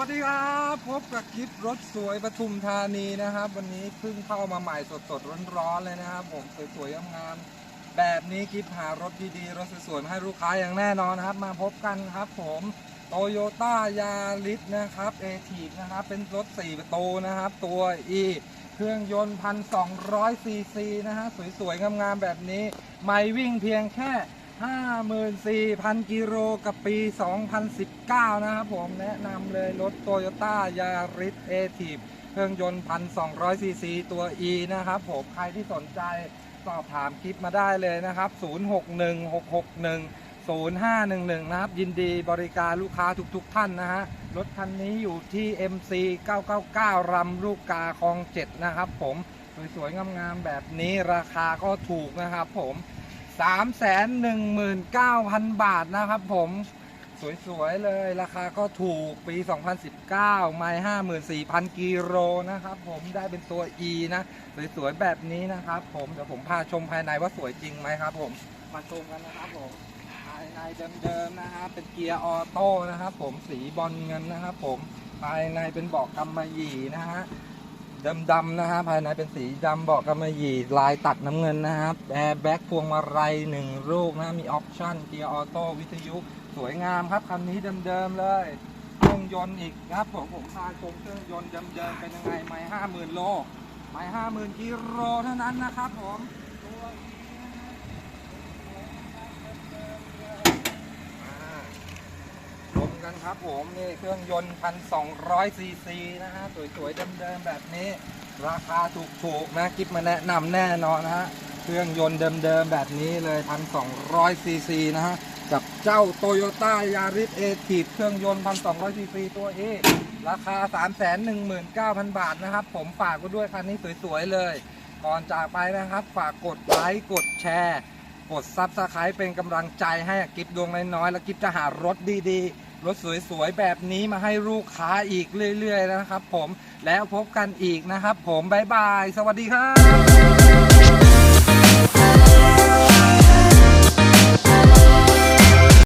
วัสดีครับพบกับคลิปรถสวยปทุมธานีนะครับ วันนี้เพิ่งเข้ามาใหม่สดๆร้อนๆเลยนะครับ ผมสวยๆงามๆแบบนี้คลิปหารถดีๆรถสวยๆมาให้ลูกค้าอย่างแน่นอนนะครับ มาพบกันครับผมโตโยต้ายาริสนะครับเอทีนะครับ เป็นรถ4ประตูนะครับ ตัว E เครื่องยนต์พันสองซีซีนะฮะสวยๆงามๆแบบนี้ ไม่วิ่งเพียงแค่ 54,000 กิโลกับปี 2019 นะครับผมแนะนำเลยรถโตโยต้ายาริสเอทีฟเครื่องยนต์ 1,200 ซีซีตัว E นะครับผมใครที่สนใจสอบถามคลิปมาได้เลยนะครับ 061661 0511 นะครับ ยินดีบริการลูกค้าทุกๆทท่านนะฮะ รถคันนี้อยู่ที่ MC 999 รำลูกกาคลอง 7 นะครับผม สวยๆงามๆแบบนี้ราคาก็ถูกนะครับผม 319,000 บาทนะครับผมสวยๆเลยราคาก็ถูกปี 2019 ไม่54,000 กิโลนะครับผมได้เป็นตัว E นะ สวยๆ แบบนี้นะครับผมเดี๋ยวผมพาชมภายในว่าสวยจริงไหมครับผม มาชมกันนะครับผม ภายในเดิมๆนะครับเป็นเกียร์ออโต้นะครับผมสีบอลเงินนะครับผมภายในเป็นเบาะกำมะหยี่นะฮะ ดำๆนะฮะภายในเป็นสีดำเบาะกำมะหยี่ลายตัดน้ำเงินนะครับแอร์แบ็กพวงมาลัยหนึ่งลูกนะมีออปชั่นเกียร์ออโต้วิทยุสวยงามครับคันนี้เดิมๆเลยเครื่องยนต์อีกครับผมผมพาชมเครื่องยนต์เดิมๆเป็นยังไงไม่ห้าหมื่นโลไม่ห้าหมื่นกิโลเท่านั้นนะครับผมตัวนี้นะฮะอ่า ชม กันครับผมนี่เครื่องยนต์พันสองร้อยซีซีนะฮะ สวย ๆ เดิม ๆ แบบนี้ ราคาถูก ๆ นะคลิปมาแนะนำแน่นอนนะฮะ เครื่องยนต์เดิม ๆ แบบนี้เลยพันสองร้อยซีซีนะฮะ กับเจ้าโตโยต้ายาริสเอทีเครื่องยนต์พันสองร้อยซีซีตัวเอราคา 3 1 9 0 0 0 บาทนะครับ ผมฝากไว้ด้วยคันนี้สวย ๆ เลย ก่อนจากไปนะครับ ฝากกดไลค์กดแชร์กดซับสไครป์เป็นกำลังใจให้กิฟดวงน้อยๆ แล้วกิฟจะหารถดีๆ รถสวยๆ แบบนี้มาให้ลูกค้าอีกเรื่อยๆ นะครับผมแล้วพบกันอีกนะครับผม บ๊ายบาย สวัสดีครับ